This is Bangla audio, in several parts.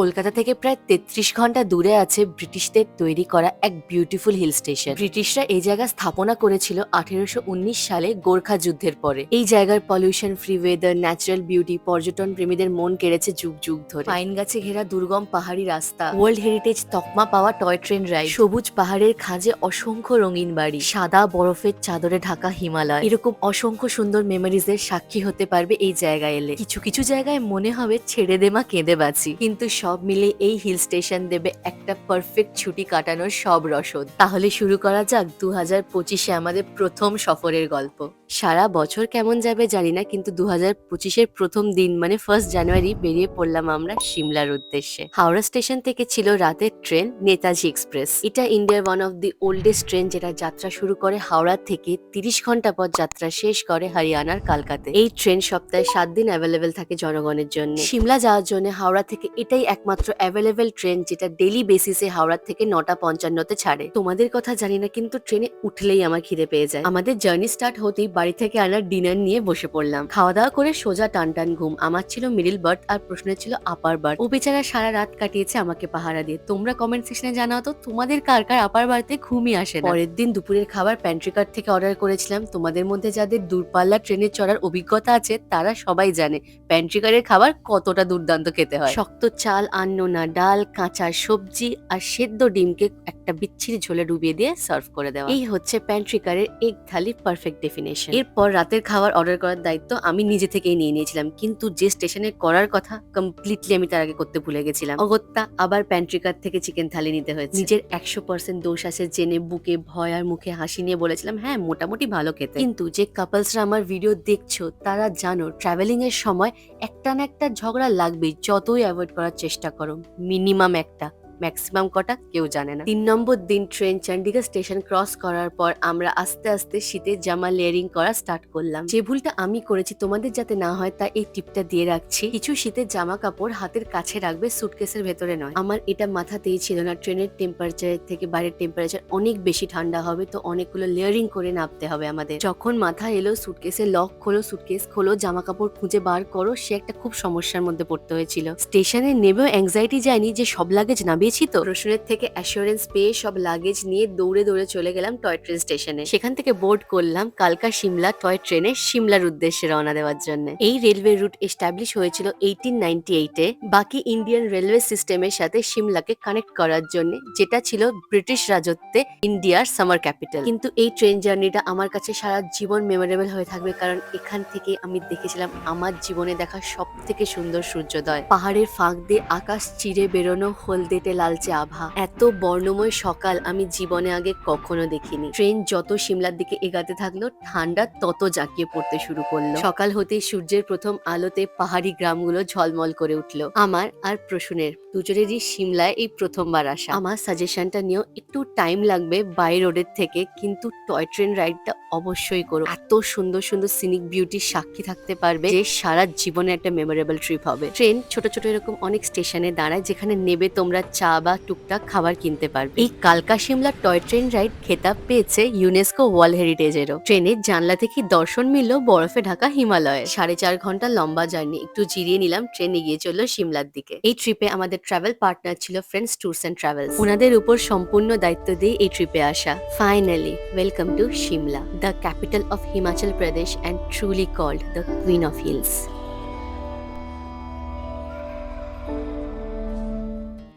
কলকাতা থেকে প্রায় তেত্রিশ ঘণ্টা দূরে আছে ব্রিটিশদের তৈরি করা এক বিউটিফুল হিল স্টেশন ব্রিটিশরা এই জায়গা স্থাপনা করেছিল আঠেরোশো সালে গোর্খা যুদ্ধের পরে। এই জায়গার pollution free weather natural beauty পর্যটন প্রেমীদের মন কেড়েছে যুগ যুগ ধরে। পাইন গাছে ঘেরা দুর্গম পাহাড়ি রাস্তা ওয়ার্ল্ড হেরিটেজ তকমা পাওয়া টয় ট্রেন রাইড সবুজ পাহাড়ের খাঁজে অসংখ্য রঙিন বাড়ি, সাদা বরফের চাদরে ঢাকা হিমালয়। এরকম অসংখ্য সুন্দর মেমোরিজের সাক্ষী হতে পারবে এই জায়গায় এলে। কিছু কিছু জায়গায় মনে হবে ছেড়ে দেমা কেঁদে বাঁচি। কিন্তু সব মিলে এই হিল স্টেশন দেবে একটা পারফেক্ট ছুটি কাটানোর সব রসদ। তাহলে শুরু করা যাক দু হাজার পঁচিশে আমাদের প্রথম সফরের গল্প। সারা বছর কেমন যাবে জানি না, কিন্তু দু হাজার পঁচিশের প্রথম দিন মানে ফার্স্ট জানুয়ারি বেরিয়ে পড়লাম আমরা সিমলার উদ্দেশ্যে। হাওড়া স্টেশন থেকে ছিল রাতের ট্রেন, নেতাজি এক্সপ্রেস। এটা ইন্ডিয়ার one of the oldest train যেটা যাত্রা শুরু করে হাওড়া থেকে তিরিশ ঘণ্টা পর যাত্রা শেষ করে হরিয়ানার কালকাতে। এই ট্রেন সপ্তাহে সাত দিন অ্যাভেলেবেল থাকে জনগণের জন্য। সিমলা যাওয়ার জন্য হাওড়া থেকে এটাই একমাত্র অ্যাভেলেবেল ট্রেন যেটা ডেলি বেসিসে হাওড়া থেকে নটা পঞ্চান্নতে ছাড়ে। তোমাদের কথা জানি না, কিন্তু ট্রেনে উঠলেই আমার খিদে পেয়ে যায়। আমাদের জার্নি স্টার্ট হতেই বাড়ি থেকে আনার ডিনার নিয়ে বসে পড়লাম। খাওয়া দাওয়া করে সোজা টান টান ঘুম। আমার ছিল মিডিল বার্থ আর প্রশ্নের ছিল আপার বার্থ ও বেচারা সারা রাত কাটিয়েছে আমাকে পাহারা দিয়ে। তোমরা কমেন্ট সেকশনে জানাও তো, তোমাদের কার কার আপার বাড়িতে ঘুমই আসে পরের দিন দুপুরের খাবার প্যান্ট্রিকার থেকে অর্ডার করেছিলাম। তোমাদের মধ্যে যাদের দূরপাল্লা ট্রেনে চড়ার অভিজ্ঞতা আছে, তারা সবাই জানে প্যান্ট্রিকারের খাবার কতটা দুর্দান্ত খেতে হয়। শক্ত চাল আন্ননা ডাল কাঁচা সবজি আর সেদ্ধ ডিমকে একটা বিচ্ছিরি ঝোলে ডুবিয়ে দিয়ে সার্ভ করে দেওয়া। এই হচ্ছে প্যান্ট্রিকারের এক থালি পারফেক্ট ডেফিনেশন এরপর রাতের খাবার অর্ডার করার দায়িত্ব আমি নিজে থেকেই নিয়ে নিয়েছিলাম কিন্তু যে স্টেশনে করার কথা কমপ্লিটলি আমি তার আগে করতে ভুলে গেছিলাম। অগত্যা আবার প্যান্ট্রিকার থেকে চিকেন থালি নিতে হয়েছে। নিজের একশো পার্সেন্ট দোষ আছে জেনে বুকে ভয় আর মুখে হাসি নিয়ে বলেছিলাম হ্যাঁ মোটামুটি ভালো খেতে। কিন্তু যে কাপলসরা আমার ভিডিও দেখছ তারা জানো ট্রাভেলিং এর সময় একটা না একটা ঝগড়া লাগবেই যতই অ্যাভয়েড করার চেষ্টা করো মিনিমাম একটা। ম্যাক্সিমাম কটা কেউ জানে না। তিন নম্বর দিন ট্রেন চণ্ডীগড় স্টেশন ক্রস করার পর আমরা আস্তে আস্তে শীতের জামা লেয়ারিং করা স্টার্ট করলাম। যে ভুলটা আমি করেছি তোমাদের যাতে না হয় তা এই টিপটা দিয়ে রাখছি। কিছু শীতের জামা কাপড় হাতের কাছে রাখবে সুটকেসের ভেতরে নয়। আমার এটা মাথাতেই ছিল না, ট্রেনের টেম্পারেচার থেকে বাইরের টেম্পারেচার অনেক বেশি ঠান্ডা হবে, তো অনেকগুলো লেয়ারিং করে নামতে হবে আমাদের। যখন মাথা এলো সুটকেসে লক খোলো সুটকেস খোলো, জামা কাপড় খুঁজে বার করো, সে একটা খুব সমস্যার মধ্যে পড়তে হয়েছিল। স্টেশনে নেমেও অ্যাংজাইটি যায়নি যে সব লাগেজ নামিয়েছি তো, রসুনের থেকে অ্যাসুরেন্স পেয়ে সব লাগেজ নিয়ে দৌড়ে দৌড়ে চলে গেলাম টয় ট্রেন স্টেশনে সেখান থেকে বোর্ড করলাম কালকা সিমলা টয় ট্রেনে সিমলার উদ্দেশ্যে রওনা দেওয়ার জন্য। এই রেলওয়ে রুট এস্টাবলিশ হয়েছিল এইটিন নাইনটি এইটে বাকি ইন্ডিয়ান রেলওয়ে সিস্টেমের সাথে সিমলাকে কানেক্ট করার জন্য, যেটা ছিল ব্রিটিশ রাজত্বে ইন্ডিয়ার সামার ক্যাপিটাল কিন্তু এই ট্রেন জার্নিটা আমার কাছে সারা জীবন মেমোরেবল হয়ে থাকবে, কারণ এখান থেকে আমি দেখেছিলাম আমার জীবনে দেখা সব থেকে সুন্দর সূর্যোদয়। পাহাড়ের ফাঁক দিয়ে আকাশ চিরে বেরোনো হলদেটে লালচে আভা এত বর্ণময় সকাল আমি জীবনে আগে কখনো দেখিনি। ট্রেন যত সিমলার দিকে এগাতে থাকল, ঠান্ডা তত জাঁকিয়ে পড়তে শুরু করল। সকাল হতেই সূর্যের প্রথম আলোতে পাহাড়ি গ্রামগুলো ঝলমল করে উঠল। আমার আর প্রসূনের দুজনেরই সিমলায় এই প্রথমবার আসা। আমার সাজেশনটা নিয়েও একটু টাইম লাগবে বাই রোডের থেকে, কিন্তু টয় ট্রেন রাইডটা অবশ্যই করো। এত সুন্দর সুন্দর সিনিক বিউটির সাক্ষী থাকতে পারবে যে সারা জীবনে একটা মেমোরেবল ট্রিপ হবে। ট্রেন ছোট ছোট এরকম অনেক স্টেশনে দাঁড়ায়, যেখানে নেবে তোমরা চা বা টুকটাক খাবার কিনতে পারবে। এই কালকা সিমলা টয় ট্রেন রাইড খেতাব পেয়েছে ইউনেস্কো ওয়ার্ল্ড হেরিটেজেরও। ট্রেনের জানলা থেকে দর্শন মিলল বরফে ঢাকা হিমালয়ে সাড়ে চার ঘণ্টা লম্বা জার্নি, একটু জিরিয়ে নিলাম ট্রেন এগিয়ে চলল সিমলার দিকে। এই ট্রিপে আমাদের ট্রাভেল পার্টনার ছিল ফ্রেন্ডস ট্যুরস অ্যান্ড ট্রাভেলস ওনাদের উপর সম্পূর্ণ দায়িত্ব দিয়ে এই ট্রিপে আসা। Finally welcome to Shimla the capital of Himachal Pradesh and truly called the queen of hills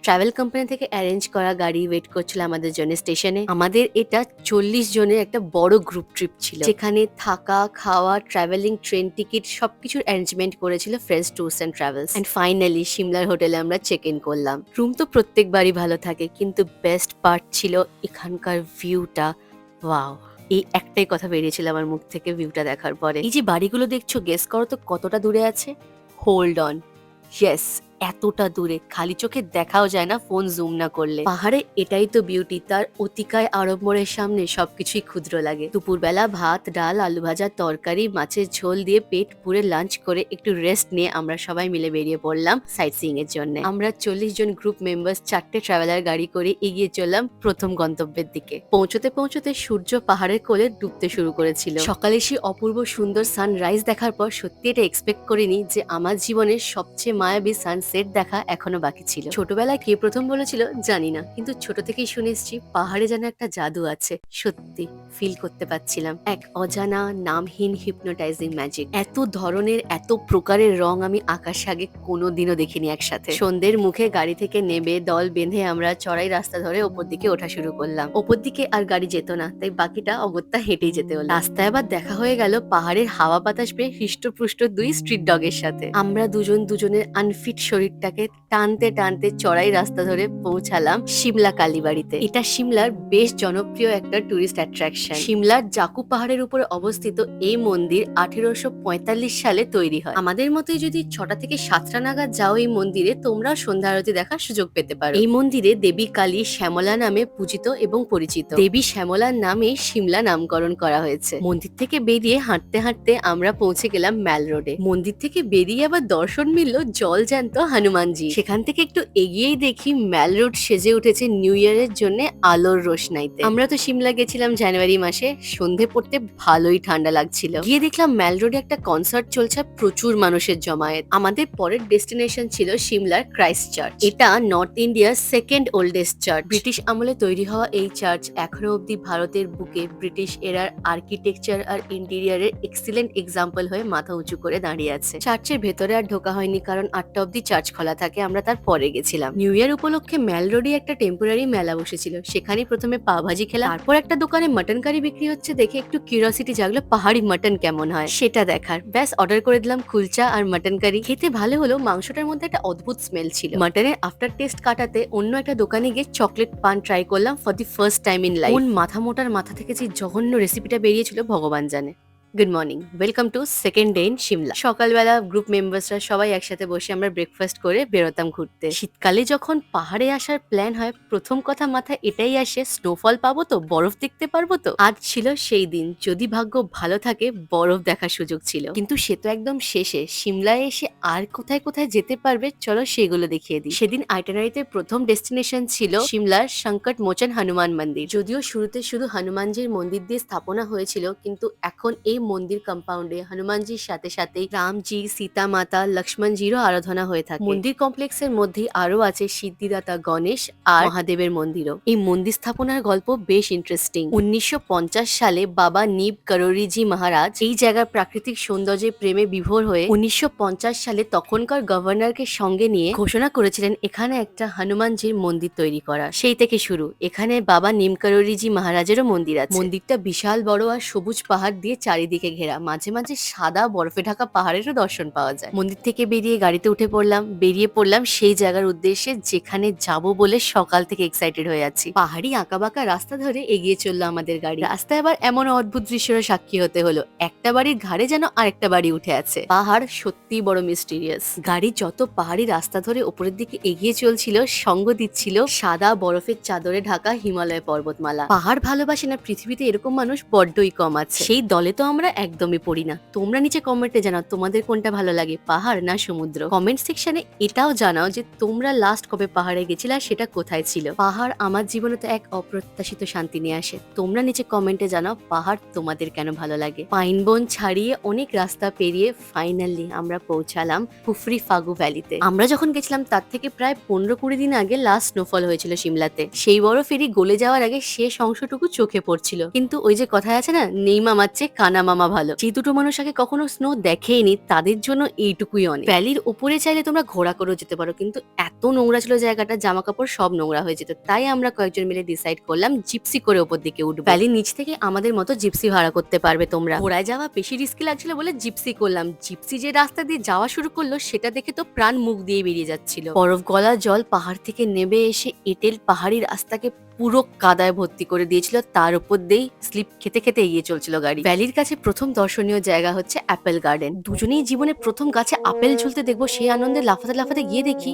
travel company থেকে অ্যারেঞ্জ করা গাড়ি ওয়েট করছিল আমাদের জন্য স্টেশনে আমাদের এটা চল্লিশ জনের একটা বড় গ্রুপ ট্রিপ ছিল। যেখানে থাকা, খাওয়া ট্রাভেলিং ট্রেন টিকিট সবকিছুর অ্যারেঞ্জমেন্ট করেছিল friends tours and travels and finally সিমলার হোটেলে আমরা চেক ইন করলাম। রুম তো প্রত্যেকবারই ভালো থাকে, কিন্তু বেস্ট পার্ট ছিল এখানকার ভিউটা ওয়াও এই একটাই কথা বেরিয়েছিল আমার মুখ থেকে ভিউটা দেখার পরে। এই যে বাড়িগুলো দেখছ গেস করো তো কতটা দূরে আছে? হোল্ড অন ইয়েস এতটা দূরে। খালি চোখে দেখাও যায় না, ফোন জুম না করলে। পাহাড়ে এটাই তো বিউটি তার অতিকায় আরব মোড়ের সামনে সবকিছুই ক্ষুদ্র লাগে। দুপুরবেলা ভাত, ডাল, আলু ভাজা, তরকারি, মাছের ঝোল দিয়ে পেট পুরে লাঞ্চ করে একটু রেস্ট নিয়ে আমরা সবাই মিলে বেরিয়ে পড়লাম সাইট সিইং এর জন্য। আমরা চল্লিশ জন গ্রুপ মেম্বার্স চারটে ট্রাভেলার গাড়ি করে এগিয়ে চললাম প্রথম গন্তব্যের দিকে। পৌঁছতে পৌঁছতে সূর্য পাহাড়ের কোলে ডুবতে শুরু করেছিল। সকালে সে অপূর্ব সুন্দর সানরাইজ দেখার পর সত্যি এটা এক্সপেক্ট করিনি যে আমার জীবনের সবচেয়ে মায়াবী সানসেট সেট দেখা এখনও বাকি ছিল। ছোটবেলায় কে প্রথম বলেছিল জানি না, কিন্তু ছোট থেকেই শুনে এসেছি পাহাড়ে যেন একটা জাদু আছে। সত্যি ফিল করতে পারছিলাম। এক অজানা নামহীন হিপনোটাইজিং ম্যাজিক এত ধরনের, এত প্রকারের রং আমি আকাশে আগে কোনোদিনও দেখিনি একসাথে। সন্ধ্যের মুখে গাড়ি থেকে নেবে দল বেঁধে আমরা চড়াই রাস্তা ধরে ওপর দিকে ওঠা শুরু করলাম। ওপর দিকে আর গাড়ি যেত না, তাই বাকিটা অগত্যা হেঁটেই যেতে হলো। রাস্তায় আবার দেখা হয়ে গেল পাহাড়ের হাওয়া বাতাস পেয়ে হৃষ্টপুষ্ট দুই স্ট্রিট ডগের সাথে। আমরা দুজন দুজনের আনফিট শরীরটাকে টানতে টানতে চড়াই রাস্তা ধরে পৌঁছালাম সিমলা কালীবাড়িতে। এটা সিমলার বেশ জনপ্রিয় একটা টুরিস্ট অ্যাট্রাকশন সিমলার জাকু পাহাড়ের উপরে অবস্থিত এই মন্দির আঠেরোশো পঁয়তাল্লিশ সালে তৈরি হয়। আমাদের মতোই যদি ছটা থেকে সাতটা নাগাদ যাও এই মন্দিরে, তোমরাও সন্ধ্যা আরতি দেখার সুযোগ পেতে পারো। এই মন্দিরে দেবী কালী শ্যামলা নামে পূজিত এবং পরিচিত। দেবী শ্যামলার নামে সিমলা নামকরণ করা হয়েছে। মন্দির থেকে বেরিয়ে হাঁটতে হাঁটতে আমরা পৌঁছে গেলাম ম্যাল রোডে মন্দির থেকে বেরিয়ে আবার দর্শন মিলল জল জ্যান্ত হনুমানজি। সেখান থেকে একটু এগিয়েই দেখি ম্যাল রোড সেজে উঠেছে নিউ ইয়ারের জন্য আলোর রোশনাইতে। আমরা তো সিমলা গেছিলাম জানুয়ারি মাসে, সন্ধে পড়তে ভালোই ঠান্ডা লাগছিল। গিয়ে দেখলাম ম্যাল রোডে একটা কনসার্ট চলছে, প্রচুর মানুষের জমায়েত। আমাদের পরের ডেস্টিনেশন ছিল সিমলার ক্রাইস্ট চার্চ। এটা নর্থ ইন্ডিয়ার সেকেন্ড ওল্ডেস্ট চার্চ। ব্রিটিশ আমলে তৈরি হওয়া এই চার্চ এখনও অবধি ভারতের বুকে ব্রিটিশ এরার আর্কিটেকচার আর ইন্টেরিয়ারের এক্সিলেন্ট এক্সাম্পল হয়ে মাথা উঁচু করে দাঁড়িয়ে আছে। চার্চের ভেতরে আর ঢোকা হয়নি, কারণ আটটা অবধি চার্চ খোলা থাকে, আমরা তার পরে গেছিলাম। নিউ ইয়ার উপলক্ষে ম্যাল রোডে একটা টেম্পোরারি মেলা বসেছিল। সেখানে প্রথমে পা ভাজি খেলা তারপর একটা দোকানে মাটন কারি বিক্রি হচ্ছে দেখে একটু কিউরিয়াসিটি জাগলো, পাহাড়ি মাটন কেমন হয়? সেটা দেখার। ব্যাস অর্ডার করে দিলাম কুলচা আর মাটন কারি খেতে ভালো হলো, মাংসটার মধ্যে একটা অদ্ভুত স্মেল ছিল। মাটনের আফটার টেস্ট কাটাতে অন্য একটা দোকানে গিয়ে চকলেট পান ট্রাই করলাম for the first time in life কোন মাথা মোটার মাথা থেকে যে জঘন্য রেসিপিটা বেরিয়েছিল ভগবান জানে। Good morning welcome to second day in Shimla সকালবেলা গ্রুপ মেম্বার্সরা সবাই একসাথে বসে আমরা ব্রেকফাস্ট করে বেরোতাম ঘুরতে। শীতকালে যখন পাহাড়ে আসার প্ল্যান হয়, প্রথম কথা মাথায় এটাই আসে স্নোফল পাবো তো, বরফ দেখতে পারব তো? আজ ছিল সেই দিন। যদি ভাগ্য ভালো থাকে, বরফ দেখার সুযোগ ছিল। কিন্তু সে তো একদম শেষে। সিমলায় এসে আর কোথায় কোথায় যেতে পারবে, চলো সেগুলো দেখিয়ে দিই। সেদিন আইটানারিতে প্রথম ডেস্টিনেশন ছিল সিমলার সংকট মোচন হনুমান মন্দির। যদিও শুরুতে শুধু হনুমানজির মন্দির দিয়ে স্থাপনা হয়েছিল, কিন্তু এখন এই মন্দির কম্পাউন্ডে হনুমানজির সাথে সাথে রামজি সীতা মাতা লক্ষ্মণজিরও আরাধনা হয়ে থাকে। মন্দির কমপ্লেক্সের মধ্যে আরও আছে সিদ্ধিদাতা গণেশ আর মহাদেবের মন্দিরও। এই মন্দির স্থাপনার গল্প বেশ ইন্টারেস্টিং উনিশশো সালে বাবা নিব করোরিজি মহারাজ এই জায়গার প্রাকৃতিক সৌন্দর্যের প্রেমে বিভোর হয়ে উনিশশো পঞ্চাশ সালে তখনকার গভর্নরকে সঙ্গে নিয়ে ঘোষণা করেছিলেন, এখানে একটা হনুমানজির মন্দির তৈরি করা। সেই থেকে শুরু। এখানে বাবা নিমকরোরিজি মহারাজেরও মন্দির আছে। মন্দিরটা বিশাল বড় আর সবুজ পাহাড় দিয়ে চারিদিকে ঘেরা। মাঝে মাঝে সাদা বরফে ঢাকা পাহাড়েরও দর্শন পাওয়া যায়। মন্দির থেকে বেরিয়ে গাড়িতে উঠে পড়লাম। বেরিয়ে পড়লাম সেই জায়গার উদ্দেশ্যে যেখানে যাব বলে সকাল থেকে এক্সাইটেড হয়ে আছি। পাহাড়ি আঁকাবাঁকা রাস্তা ধরে এগিয়ে চলল আমাদের গাড়ি। রাস্তায় আবার এমন অদ্ভুত দৃশ্যের সাক্ষী হতে হলো। একটা বাড়ির ঘাড়ে যেন আরেকটা বাড়ি উঠে আছে। পাহাড় সত্যি বড় মিস্টিরিয়াস গাড়ি যত পাহাড়ি রাস্তা ধরে উপরের দিকে এগিয়ে চলছিল, সঙ্গ দিচ্ছিল সাদা বরফের চাদরে ঢাকা হিমালয় পর্বতমালা। পাহাড় ভালোবাসে না পৃথিবীতে এরকম মানুষ বড্ডই কম আছে। সেই দলে তো আমরা একদমই পড়ি না। তোমরা নিচে কমেন্টে জানাও তোমাদের কোনটা ভালো লাগে, পাহাড় না সমুদ্র? কমেন্ট সেকশনে এটাও জানাও যে তোমরা লাস্ট কবে পাহাড়ে গেছিলে আর সেটা কোথায় ছিল? পাহাড় আমার জীবনে তো এক অপ্রত্যাশিত শান্তি নিয়ে আসে। তোমরা নিচে কমেন্টে জানাও পাহাড় তোমাদের কেন ভালো লাগে? পাইন বন ছাড়িয়ে অনেক রাস্তা পেরিয়ে ফাইনালি আমরা পৌঁছালাম কুফরি ফাগু ভ্যালিতে। আমরা যখন গেছিলাম তার থেকে প্রায় পনেরো কুড়ি দিন আগে লাস্ট স্নোফল হয়েছিল সিমলাতে। সেই বড় ফেরি গলে যাওয়ার আগে শেষ অংশটুকু চোখে পড়ছিল। কিন্তু ওই যে কথায় আছে না নেই মামার চেয়ে কানা মামা ভালো। যে দুটো মানুষ আগে কখনো স্নো দেখেইনি, তাদের জন্য এইটুকুই অনেক। ভ্যালির উপরে চাইলে তোমরা ঘোরা করেও যেতে পারো, কিন্তু এত নোংরা ছিল জায়গাটা জামা কাপড় সব নোংরা হয়ে যেত। তাই আমরা কয়েকজন মিলে ডিসাইড করলাম জিপসি করে ওপর দিকে উঠবো। ভ্যালির নিচ থেকে আমাদের মতো জিপসি ভাড়া করতে পারবে তোমরা। ঘোড়ায় যাওয়া বেশি রিস্কি লাগছিল বলে জিপসি করলাম। জিপসি যে রাস্তা দিয়ে যাওয়া শুরু করল, সেটা দেখে তো প্রাণ মুখ দিয়ে বেরিয়ে যাচ্ছিল। বরফ গলা জল পাহাড় থেকে নেমে এসে এটেল পাহাড়ি রাস্তাকে পুরো কাদায় ভর্তি করে দিয়েছিল, তার উপর দিয়েই স্লিপ খেতে খেতে এগিয়ে চলছিল গাড়ি। ভ্যালির কাছে প্রথম দর্শনীয় জায়গা হচ্ছে অ্যাপেল গার্ডেন। দুজনেই জীবনে প্রথম গাছে আপেল ঝুলতে দেখব সেই আনন্দে লাফাতে লাফাতে গিয়ে দেখি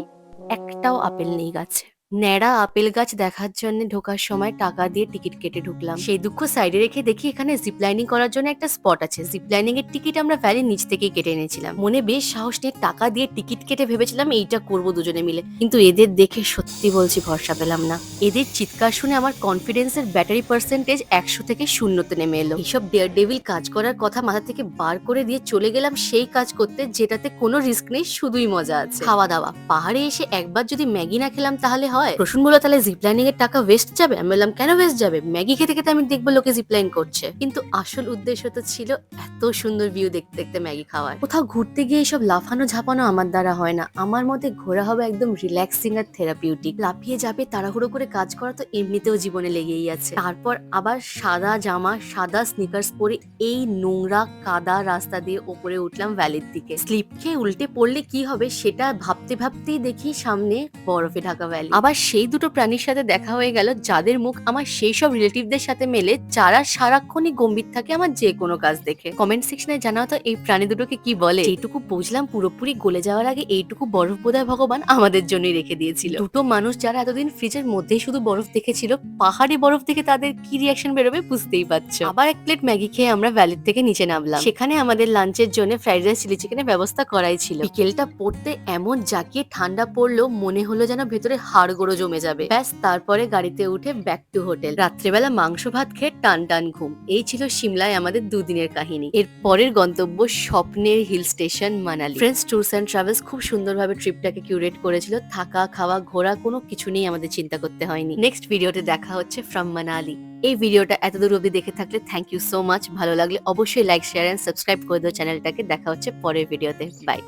একটাও আপেল নেই গাছে। ন্যাড়া আপেল গাছ দেখার জন্য ঢোকার সময় টাকা দিয়ে টিকিট কেটে ঢুকলাম। সেই দুঃখ সাইডে রেখে দেখি এখানে জিপলাইনিং করার জন্য একটা স্পট আছে। জিপলাইনিং এর টিকিট আমরা ভ্যালির নিচ থেকেই কেটে এনেছিলাম। মনে বেশ সাহস নিয়ে টাকা দিয়ে টিকিট কেটে ভেবেছিলাম এইটা করব দুজনে মিলে। কিন্তু এদের দেখে সত্যি বলছি ভরসা পেলাম না। এদের চিৎকার শুনে আমার কনফিডেন্সের ব্যাটারি পার্সেন্টেজ একশো থেকে শূন্যতে নেমে এলো। এইসব ডেয়ার ডেভিল কাজ করার কথা মাথা থেকে বার করে দিয়ে চলে গেলাম সেই কাজ করতে, যেটাতে কোনো রিস্ক নেই, শুধুই মজা আছে। খাওয়া দাওয়া। পাহাড়ে এসে একবার যদি ম্যাগি না খেলাম তাহলে হয়? প্রশ্ন বলো তাহলে জিপলাইনিং এর টাকা ওয়েস্ট যাবে? আমি বললাম, কেন ওয়েস্ট যাবে? ম্যাগি খেতে খেতে আমি দেখব লোকে জিপলাইন করছে। কিন্তু আসল উদ্দেশ্য তো ছিল এত সুন্দর ভিউ দেখতে দেখতে ম্যাগি খাওয়ার। কোথাও ঘুরতে গিয়ে এইসব লাফানো ঝাপানো আমার দ্বারা হয় না। আমার মতে ঘোরা হবে একদম রিল্যাক্সিং আর থেরাপিউটিক লাফিয়ে যাবে, তাড়াহুড়ো করে কাজ করা তো এমনিতেও জীবনে লেগেই আছে। তারপর আবার সাদা জামা, সাদা স্নিকার্স পরে এই নোংরা, কাদা রাস্তা দিয়ে ওপরে উঠলাম ভ্যালির দিকে। স্লিপ খেয়ে উল্টে পড়লে কি হবে সেটা ভাবতে ভাবতেই দেখি সামনে বরফে ঢাকা ভ্যালি আবার সেই দুটো প্রাণীর সাথে দেখা হয়ে গেল যাদের মুখ আমার সেই সব রিলেটিভদের সাথে মেলে, যারা সারাক্ষণই গম্ভীর থাকে আমার যে কোনো কাজ দেখে। কমেন্ট সেকশনে জানাও তো এই প্রাণী দুটোকে কি বলে। এইটুকু বুঝলাম পুরোপুরি গলে যাওয়ার আগে এইটুকু বরফ বোধহয় ভগবান আমাদের জন্যই রেখে দিয়েছিল। দুটো মানুষ যারা এতদিন ফ্রিজের মধ্যেই শুধু বরফ দেখেছিল, পাহাড়ি বরফ দেখে তাদের কি রিয়াকশন বেরোবে বুঝতেই পারছ। আবার এক প্লেট ম্যাগি খেয়ে আমরা ভ্যালির থেকে নিচে নামলাম। সেখানে আমাদের লাঞ্চের জন্য ফ্রাইড রাইস চিলি চিকেনের ব্যবস্থা করাই ছিল। বিকেলটা পড়তে এমন জাকিয়ে ঠান্ডা পড়ল, মনে হলো যেন ভেতরে হাড় গোড়ো জমে যাবে। ব্যাস, তারপরে গাড়িতে উঠে ব্যাক টু হোটেল রাত্রেবেলা মাংস ভাত খেয়ে টান টান ঘুম। এই ছিল সিমলায় আমাদের দুদিনের কাহিনী। এর পরের গন্তব্য স্বপ্নের hill station Manali. Friends tours and travels খুব সুন্দরভাবে ট্রিপটাকে কিউরেট করেছিল। থাকা, খাওয়া, ঘোরা কোনো কিছু নিয়ে আমাদের চিন্তা করতে হয়নি। নেক্সট ভিডিওতে দেখা হচ্ছে ফ্রম মানালি। এই ভিডিওটা এত দূর অবধি দেখে থাকলে থ্যাংক ইউ সো মাচ ভালো লাগলে অবশ্যই লাইক শেয়ার অ্যান্ড সাবস্ক্রাইব করে দিও। চ্যানেলটাকে দেখা হচ্ছে পরের ভিডিওতে বাই